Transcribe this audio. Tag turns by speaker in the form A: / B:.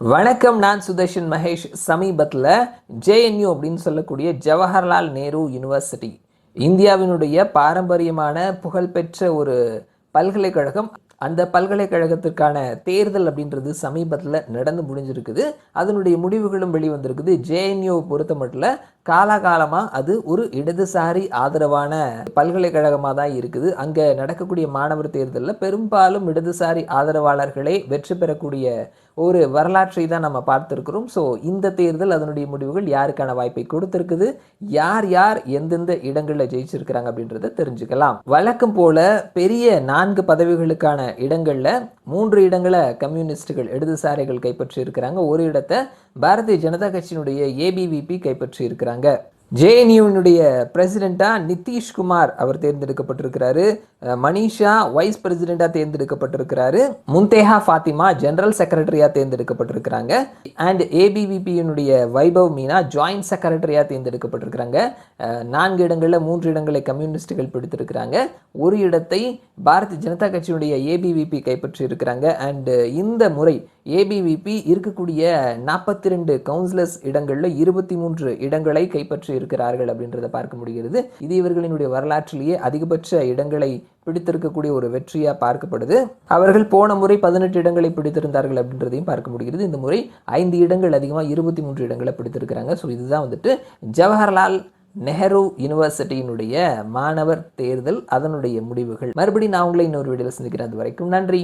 A: வணக்கம் நான் சுதர்ஷன் மகேஷ். சமீபத்தில் ஜேஎன்யூ அப்படின்னு சொல்லக்கூடிய ஜவஹர்லால் நேரு யூனிவர்சிட்டி இந்தியாவினுடைய பாரம்பரியமான புகழ்பெற்ற ஒரு பல்கலைக்கழகம் அந்த பல்கலைக்கழகத்திற்கான தேர்தல் அப்படின்றது சமீபத்தில் நடந்து முடிஞ்சிருக்குது. அதனுடைய முடிவுகளும் வெளிவந்திருக்குது. ஜேஎன்யூவை பொறுத்த மட்டும் காலாகாலமாக அது ஒரு இடதுசாரி ஆதரவான பல்கலைக்கழகமாக தான் இருக்குது. அங்கே நடக்கக்கூடிய மாணவர் தேர்தலில் பெரும்பாலும் இடதுசாரி ஆதரவாளர்களே வெற்றி பெறக்கூடிய ஒரு வரலாற்றை தான் நம்ம பார்த்துருக்கிறோம். ஸோ இந்த தேர்தல் அதனுடைய முடிவுகள் யாருக்கான வாய்ப்பை கொடுத்துருக்குது? யார் யார் எந்தெந்த இடங்களில் ஜெயிச்சிருக்கிறாங்க அப்படின்றத தெரிஞ்சுக்கலாம். வழக்கம் போல பெரிய நான்கு பதவிகளுக்கான இடங்களில் மூன்று இடங்களை கம்யூனிஸ்டுகள் இடதுசாரிகள் கைப்பற்றி இருக்கிறாங்க ஒரு இடத்தை பாரதிய ஜனதா கட்சியினுடைய ஏபிவிபி கைப்பற்றி இருக்கிறாங்க ஜேஎன்யூனுடைய பிரசிடெண்ட்டாக நிதிஷ்குமார் அவர் தேர்ந்தெடுக்கப்பட்டிருக்கிறாரு. மனிஷா வைஸ் பிரசிடெண்ட்டாக தேர்ந்தெடுக்கப்பட்டிருக்கிறாரு. முந்தேஹா ஃபாத்திமா ஜெனரல் செக்ரட்டரியாக தேர்ந்தெடுக்கப்பட்டிருக்கிறாங்க. அண்ட் ஏபிவிபியினுடைய வைபவ் மீனா ஜாயிண்ட் செக்ரட்டரியாக தேர்ந்தெடுக்கப்பட்டிருக்கிறாங்க. நான்கு இடங்களில் மூன்று இடங்களை கம்யூனிஸ்டுகள் பிடித்திருக்கிறாங்க. ஒரு இடத்தை பாரதிய ஜனதா கட்சியினுடைய ஏபிவிபி கைப்பற்றி இருக்கிறாங்க அண்ட் இந்த முறை ஏபிவிபி இருக்கக்கூடிய நாற்பத்தி ரெண்டு கவுன்சிலர்ஸ் இடங்களில் இருபத்தி மூன்று இடங்களை கைப்பற்றி இருக்கிறார்கள் அப்படின்றத பார்க்க முடிகிறது. இது இவர்களினுடைய வரலாற்றிலேயே அதிகபட்ச இடங்களை பிடித்திருக்கக்கூடிய ஒரு வெற்றியாக பார்க்கப்படுது. அவர்கள் போன முறை பதினெட்டு இடங்களை பிடித்திருந்தார்கள் அப்படின்றதையும் பார்க்க முடிகிறது. இந்த முறை ஐந்து இடங்கள் அதிகமாக இருபத்தி மூன்று இடங்களை பிடித்திருக்கிறாங்க. ஸோ இதுதான் வந்துட்டு ஜவஹர்லால் நெஹ்ரு யூனிவர்சிட்டியினுடைய மாணவர் தேர்தல் அதனுடைய முடிவுகள். மறுபடியும் நான் உங்களை இன்னொரு வீடியோவில் சந்திக்கிறேன். அது வரைக்கும் நன்றி.